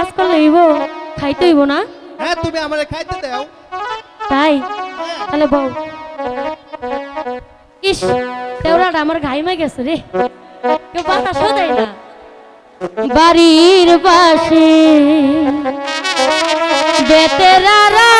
কাজ করলে হইব খাইতে হইব না? হ্যাঁ তুমি আমারে খাইতে দাও। তাই? হ্যাঁ। তাহলে বউ। ইস দেওরাটা আমার ঘাইমে গেছে রে। কেউ বাতাসও দেয় না। বাড়ির পাশে বেতেরারা